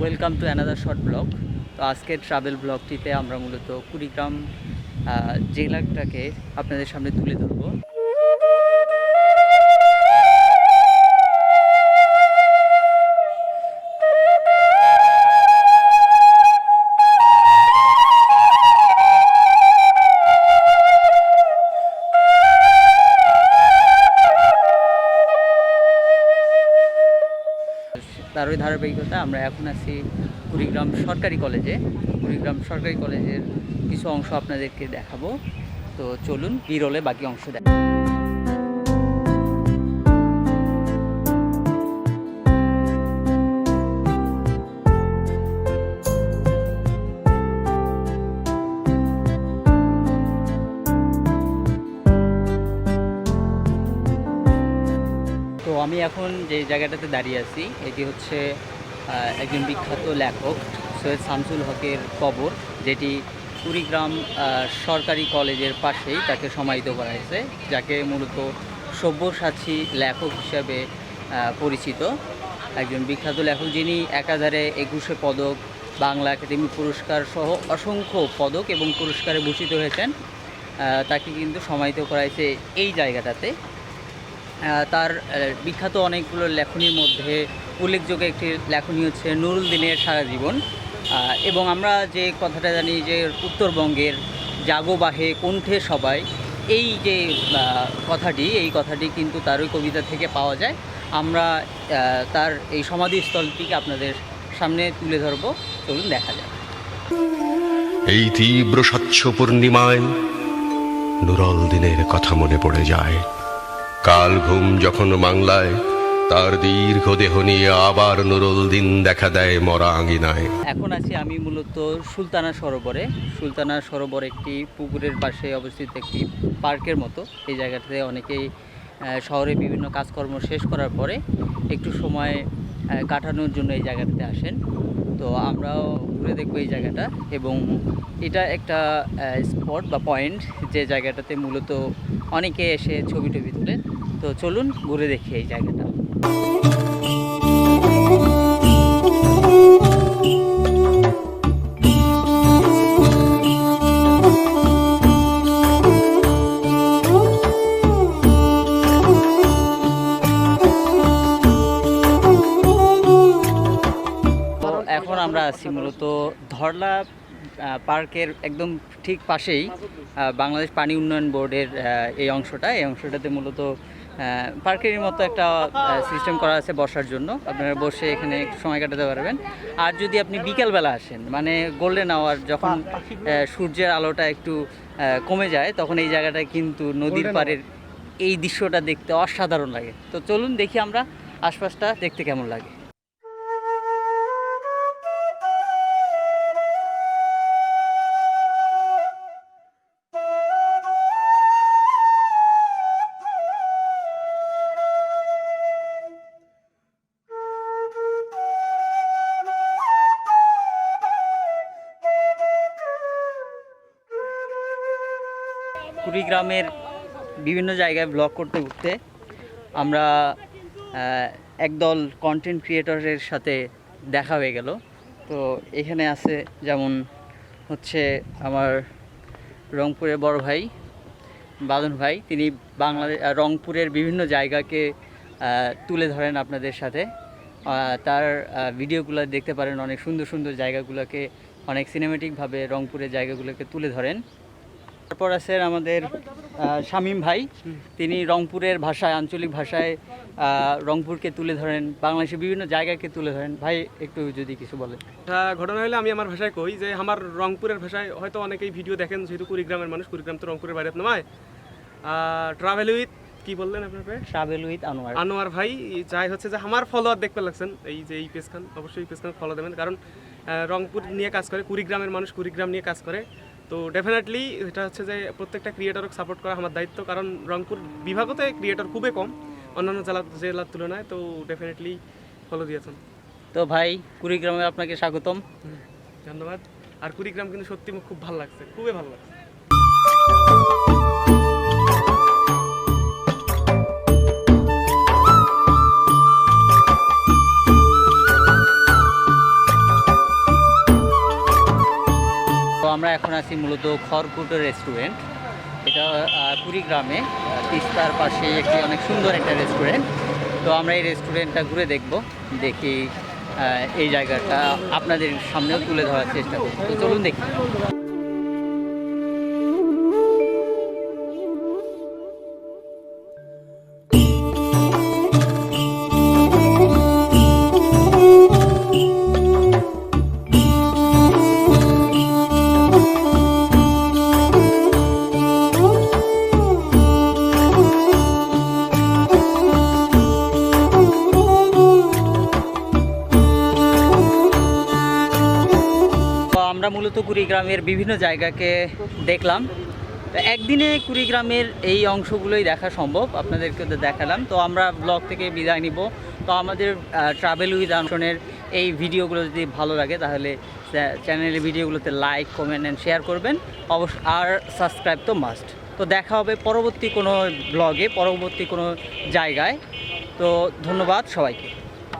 Welcome to another short blog তো আজকের travel ব্লগটিতে আমরা মূলত কুড়িগ্রাম জেলাটাকে আপনাদের সামনে তুলে ধরবো। তারই ধারাবাহিকতা আমরা এখন আছি কুড়িগ্রাম সরকারি কলেজে। কুড়িগ্রাম সরকারি কলেজের কিছু অংশ আপনাদেরকে দেখাবো। তো চলুন বিরলে বাকি অংশ দেখ এখন যে জায়গাটাতে দাঁড়িয়ে আছি, এটি হচ্ছে একজন বিখ্যাত লেখক সৈয়দ শামসুল হকের কবর, যেটি কুড়িগ্রাম সরকারি কলেজের পাশেই তাকে সমাহিত করা হয়েছে, যাকে মূলত সব্যসাচী লেখক হিসাবে পরিচিত। একজন বিখ্যাত লেখক যিনি একাধারে একুশে পদক, বাংলা একাডেমি পুরস্কার সহ অসংখ্য পদক এবং পুরস্কারে ভূষিত হয়েছেন। তাকে কিন্তু সমাহিত করা হয়েছে এই জায়গাটাতে। তার বিখ্যাত অনেকগুলো লেখনীর মধ্যে উল্লেখযোগ্য একটি লেখনী হচ্ছে নুরুল দিনের সারা জীবন। এবং আমরা যে কথাটা জানি যে উত্তরবঙ্গের জাগোবাহে কণ্ঠে সবাই, এই যে কথাটি, এই কথাটি কিন্তু তার ওই কবিতা থেকে পাওয়া যায়। আমরা তার এই সমাধিস্থলটিকে আপনাদের সামনে তুলে ধরবো। চলুন দেখা যায় এই তীব্র স্বচ্ছ পূর্ণিমায় নুরল দিনের কথা মনে পড়ে যায়। কাল ঘুম যখন বাংলায়, তার দীর্ঘ দেহ নিয়ে আবার নুরুল দিন দেখা দেয় মরা আঙিনায় এখন আছি আমি মূলত সুলতানা সরোবরে। সুলতানা সরোবর একটি পুকুরের পাশে অবস্থিত একটি পার্কের মতো। এই জায়গাটাতে অনেকেই শহরে বিভিন্ন কাজকর্ম শেষ করার পরে একটু সময় কাটানোর জন্য এই জায়গাটাতে আসেন। তো আমরাও ঘুরে দেখব এই জায়গাটা এবং এটা একটা স্পট বা পয়েন্ট যে জায়গাটাতে মূলত অনেকে এসে ছবি টবি তোলে। তো চলুন ঘুরে দেখি এই জায়গাটা। এখন আমরা আছি মূলত ধরলা পার্কের একদম ঠিক পাশেই বাংলাদেশ পানি উন্নয়ন বোর্ডের এই অংশটা। এই অংশটাতে মূলত পার্কের মতো একটা সিস্টেম করা আছে বসার জন্য। আপনারা বসে এখানে সময় কাটাতে পারবেন। আর যদি আপনি বিকেলবেলা আসেন মানে গোল্ডেন আওয়ার যখন সূর্যের আলোটা একটু কমে যায় তখন এই জায়গাটা কিন্তু নদীর পাড়ের এই দৃশ্যটা দেখতে অসাধারণ লাগে। তো চলুন দেখি আমরা আশপাশটা দেখতে কেমন লাগে। কুড়িগ্রামের বিভিন্ন জায়গায় ব্লগ করতে করতে আমরা একদল কন্টেন্ট ক্রিয়েটরের সাথে দেখা হয়ে গেল। তো এখানে আছে যেমন হচ্ছে আমার রংপুরের বড় ভাই, বাদন ভাই। তিনি বাংলাদেশ রংপুরের বিভিন্ন জায়গাকে তুলে ধরেন আপনাদের সাথে। তার ভিডিওগুলো দেখতে পারেন। অনেক সুন্দর সুন্দর জায়গাগুলোকে, অনেক সিনেমেটিকভাবে রংপুরের জায়গাগুলোকে তুলে ধরেন। তারপর আছেন আমাদের শামীম ভাই। তিনি রংপুরের ভাষায় আঞ্চলিক ভাষায় রংপুরকে তুলে ধরেন বাংলাদেশের বিভিন্ন জায়গাকে তুলে ধরেন। ভাই একটু যদি কিছু বলেন। ঘটনা হলে আমি আমার ভাষায় কই যে আমার রংপুরের ভাষায় হয়তো অনেকেই ভিডিও দেখেন যেহেতু কুড়িগ্রামের মানুষ কুড়িগ্রাম তো রংপুরের বাইরে নয়। ট্রাভেল উইথ কি বললেন আপনার ট্রাভেল উইথ আনোয়ার আনোয়ার ভাই যাই হচ্ছে যে আমার ফলোয়ার দেখতে লাগছেন এই যে এই পেজ খান অবশ্যই এই পেজ খান ফলো দেবেন। কারণ রংপুর নিয়ে কাজ করে কুড়িগ্রামের মানুষ কুড়িগ্রাম নিয়ে কাজ করে। তো ডেফিনেটলি এটা হচ্ছে যে প্রত্যেকটা ক্রিয়েটরকে সাপোর্ট করা আমার দায়িত্ব কারণ রংপুর বিভাগতে ক্রিয়েটর খুবই কম অন্যান্য জেলা জেলার তুলনায় তো ডেফিনেটলি ফলো দিয়েছেন। তো ভাই কুড়িগ্রামে আপনাকে স্বাগতম। ধন্যবাদ। আর কুড়িগ্রাম কিন্তু সত্যি খুব ভালো লাগছে খুবই ভালো লাগছে। আমরা এখন আছি মূলত খড়কুটো রেস্টুরেন্ট এটা কুড়িগ্রামে, তিস্তার পাশে একটি অনেক সুন্দর একটা রেস্টুরেন্ট তো আমরা এই রেস্টুরেন্টটা ঘুরে দেখব, দেখি এই জায়গাটা আপনাদের সামনেও তুলে ধরার চেষ্টা করব। তো চলুন দেখি। আমরা মূলত কুড়িগ্রামের বিভিন্ন জায়গাকে দেখলাম। তো একদিনে কুড়িগ্রামের এই অংশগুলোই দেখা সম্ভব, আপনাদেরকে তো দেখালাম। তো আমরা ব্লগ থেকে বিদায় নিব। তো আমাদের ট্রাভেল উইথ আনশনের এই ভিডিওগুলো যদি ভালো লাগে, তাহলে চ্যানেলের ভিডিওগুলোতে লাইক কমেন্ট অ্যান্ড শেয়ার করবেন। অবশ্য, আর সাবস্ক্রাইব তো মাস্ট তো দেখা হবে পরবর্তী কোনো ব্লগে পরবর্তী কোনো জায়গায়। তো ধন্যবাদ সবাইকে।